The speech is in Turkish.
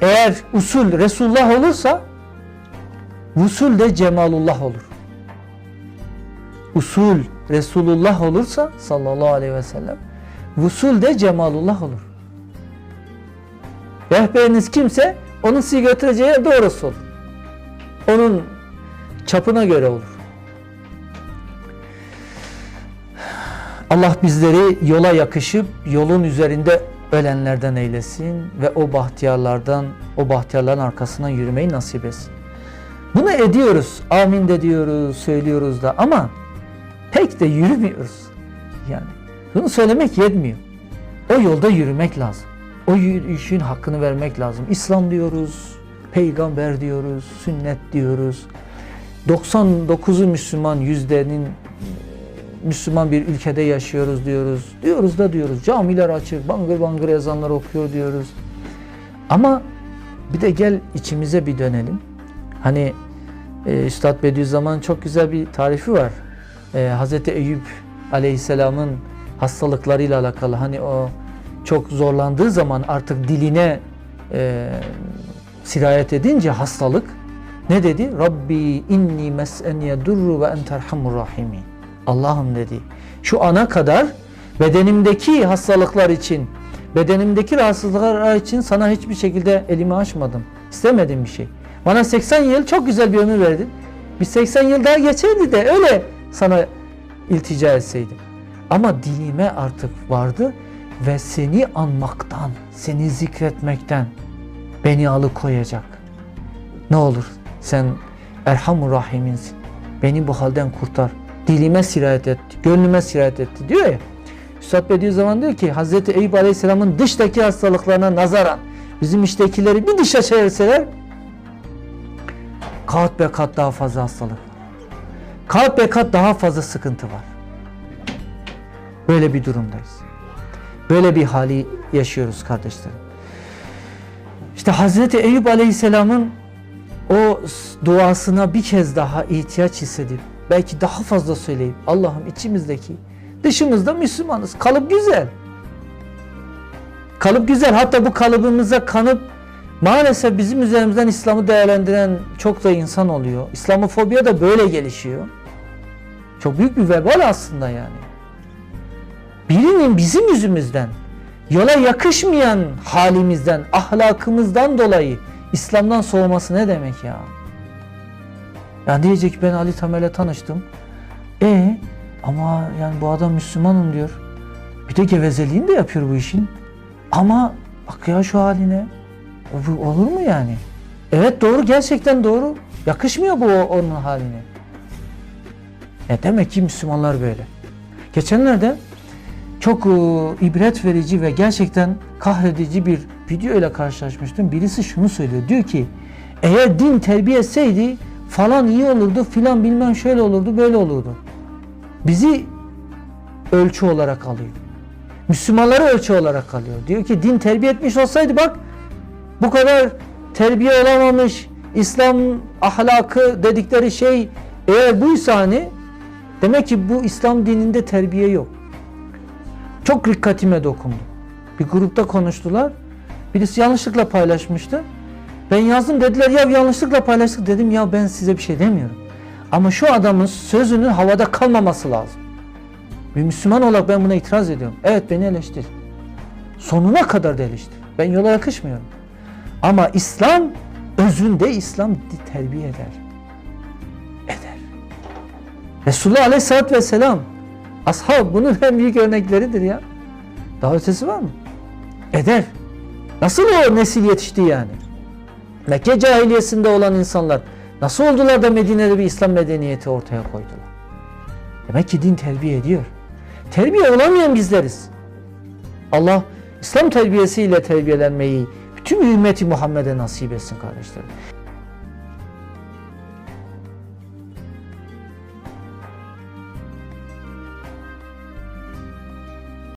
Eğer usul Resulullah olursa usul de cemalullah olur. Usul Resulullah olursa sallallahu aleyhi ve sellem usul de cemalullah olur. Rehberiniz kimse onun sizi götüreceği doğrusu olur. Onun çapına göre olur. Allah bizleri yola yakışıp yolun üzerinde ölenlerden eylesin ve o bahtiyarlardan, o bahtiyarların arkasından yürümeyi nasip etsin. Bunu ediyoruz, amin de diyoruz, söylüyoruz da ama pek de yürümüyoruz. Yani bunu söylemek yetmiyor. O yolda yürümek lazım. O yürüyüşün hakkını vermek lazım. İslam diyoruz, peygamber diyoruz, sünnet diyoruz. 99'u Müslüman yüzdenin Müslüman bir ülkede yaşıyoruz diyoruz. Diyoruz da diyoruz. Camiler açık, bangır bangır ezanlar okuyor diyoruz. Ama bir de gel içimize bir dönelim. Hani e, Üstad Bediüzzaman çok güzel bir tarifi var. E, Hazreti Eyüp Aleyhisselam'ın hastalıklarıyla alakalı. Hani o çok zorlandığı zaman artık diline e, sirayet edince hastalık ne dedi? Rabbi inni mes'eniye durru ve enterhamur rahimin. Allah'ım dedi. Şu ana kadar bedenimdeki hastalıklar için, bedenimdeki rahatsızlıklar için sana hiçbir şekilde elimi açmadım. İstemedim bir şey. Bana 80 yıl çok güzel bir ömür verdin. Bir 80 yıl daha geçerdi de öyle sana iltica etseydim. Ama dilime artık vardı ve seni anmaktan, seni zikretmekten beni alıkoyacak. Ne olur sen Erhamur Rahim'insin. Beni bu halden kurtar. Dilime sirayet etti, gönlüme sirayet etti diyor ya. Üstad Bediüzzaman diyor ki Hazreti Eyüp Aleyhisselam'ın dıştaki hastalıklarına nazaran bizim içtekileri bir dışa çevirseler kat be kat daha fazla hastalık. Kat be kat daha fazla sıkıntı var. Böyle bir durumdayız. Böyle bir hali yaşıyoruz kardeşlerim. İşte Hazreti Eyüp Aleyhisselam'ın o duasına bir kez daha ihtiyaç hissedip belki daha fazla söyleyip Allah'ım içimizdeki dışımızda Müslümanız. Kalıp güzel. Kalıp güzel. Hatta bu kalıbımıza kanıp maalesef bizim üzerimizden İslam'ı değerlendiren çok da insan oluyor. İslamofobiya da böyle gelişiyor. Çok büyük bir vebal aslında yani. Birinin bizim yüzümüzden yola yakışmayan halimizden, ahlakımızdan dolayı İslam'dan soğuması ne demek ya? Yani diyecek ki ben Ali Tamer'le tanıştım. E ama yani bu adam Müslümanım diyor. Bir de gevezeliğini de yapıyor bu işin. Ama bak ya şu haline. O- Olur mu yani? Evet doğru gerçekten doğru. Yakışmıyor bu onun haline. E demek ki Müslümanlar böyle. Geçenlerde çok e, ibret verici ve gerçekten kahredici bir video ile karşılaşmıştım. Birisi şunu söylüyor. Diyor ki eğer din terbiye etseydi falan iyi olurdu filan bilmem şöyle olurdu böyle olurdu. Bizi ölçü olarak alıyor. Müslümanları ölçü olarak alıyor. Diyor ki din terbiye etmiş olsaydı bak bu kadar terbiye olamamış İslam ahlakı dedikleri şey eğer buysa hani demek ki bu İslam dininde terbiye yok. Çok dikkatime dokundu. Bir grupta konuştular. Birisi yanlışlıkla paylaşmıştı. Ben yazdım dediler ya yanlışlıkla paylaştık dedim ya ben size bir şey demiyorum. Ama şu adamın sözünün havada kalmaması lazım. Bir Müslüman olarak ben buna itiraz ediyorum. Evet beni eleştir. Sonuna kadar da eleştir. Ben yola yakışmıyorum. Ama İslam özünde İslam terbiye eder. Eder. Resulullah Aleyhisselatü Vesselam ashab bunun en büyük örnekleridir ya. Daha ötesi var mı? Eder. Nasıl o nesil yetişti yani? Mekke cahiliyesinde olan insanlar nasıl oldular da Medine'de bir İslam medeniyeti ortaya koydular? Demek ki din terbiye ediyor. Terbiye olamayan bizleriz. Allah İslam terbiyesiyle terbiyelenmeyi bütün ümmeti Muhammed'e nasip etsin kardeşlerim.